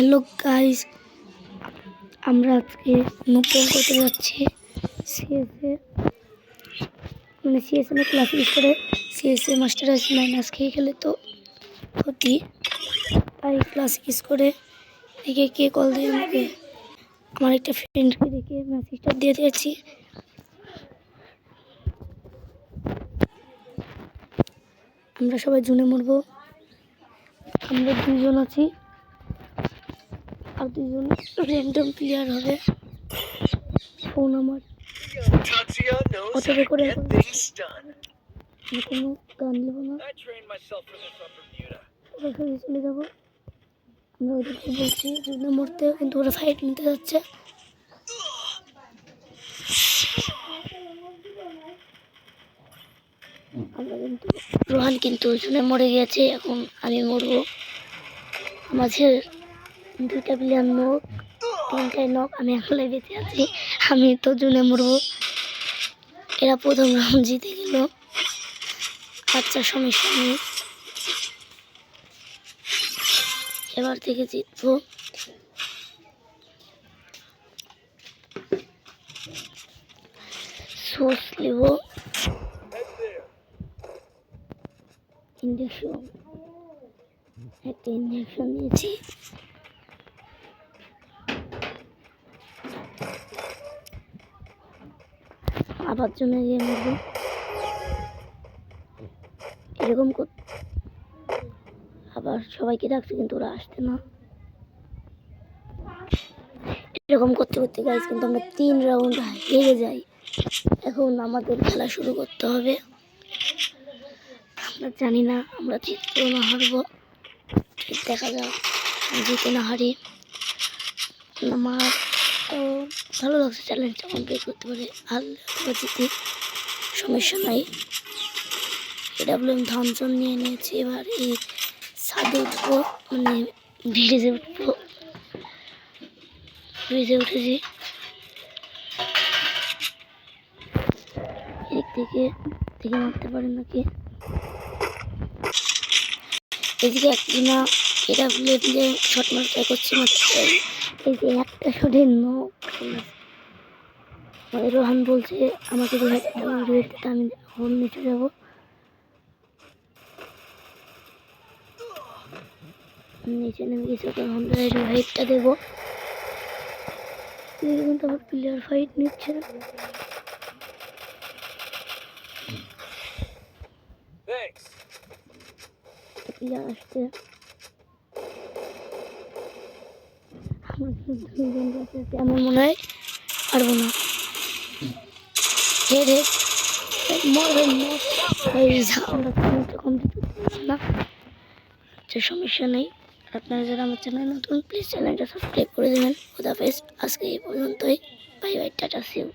Hello guys আমরা আজকে নতুন করতে যাচ্ছি সিএসএ মানে সিএসএ এর ক্লাস করে সিএসএ মাস্টার আস মাইনাস খেয়ে গেলে তো ক্ষতি। তাই ক্লাস ইউজ করে দেখে কে কল দেয় আমাকে আমার একটা ফ্রেন্ডকে দেখে মেসেজটা দিয়ে দিয়েছি। আমরা সবাই জুনে মরবো। আমরা দুজন আছি। আর দুজন র্যান্ডম প্লেয়ার হবে। ফোন আমার। Done. আমি কোনো গান নেব না। চলে যাব। আমরা ওদেরকে বলছি জুনে মরতে কিন্তু ওরা ফাইট নিতে যাচ্ছে। আমরা কিন্তু রোহান কিন্তু জুনে মরে গেছে এখন আমি মরবো। মাঝের দুইটা প্লেয়ার নখ তিনটায় নখ আমি একলাই বেঁচে আছি, আমি তো জুনে মরবো। এরা প্রথম রাউন্ড জিতে গেল। আচ্ছা সমস্যা নেই। এবার থেকে জিতবো। সোস নেব। ইঞ্জেকশন একটা ইঞ্জেকশন নিয়েছি। আবার জন্য গিয়ে মরবো। এরকম কর আবার সবাইকে ডাকছে কিন্তু ওরা আসছে না। এরকম করতে করতে গাইজ কিন্তু আমরা তিন রাউন্ড হেরে যাই। এখন আমাদের খেলা শুরু করতে হবে। আমরা জানি না আমরা জিতবো না হারবো। দেখা যাক জিতে না হারি। আমার তো ভালো লাগছে চ্যালেঞ্জটা কমপ্লিট করতে পারে হারলে অথবা জিতে সমস্যা নাই। এডাব্লিউএম থমসন নিয়ে নিয়েছি, এবার এই ছাদে উঠবো মানে ব্রিজে উঠবো। ব্রিজে উঠেছি। এদিক থেকে মারতে পারেন নাকি? এদিকে একদিনা এটা ভুলে দিলে শট মার ট্রাই করছি মাত্র। এই যে একটা নখ মানে রোহান বলছে আমাকে আমি হোম নিচে যাব। নিচে নেমে গেছে তখন রিভাইভটা দেবো। দেখুন তারপর প্লেয়ার ফাইট নিচ্ছে। Thanks. প্লেয়ার আসছে। আমার মনে হয় পারব না। হে রে আমরা করতে না আচ্ছা সমস্যা নেই। আপনারা যারা আমার চ্যানেল নতুন প্লিজ চ্যানেলটা সাবস্ক্রাইব করে দেবেন। খোদাফেজ আজকে এই পর্যন্তই। Bye bye, tata see you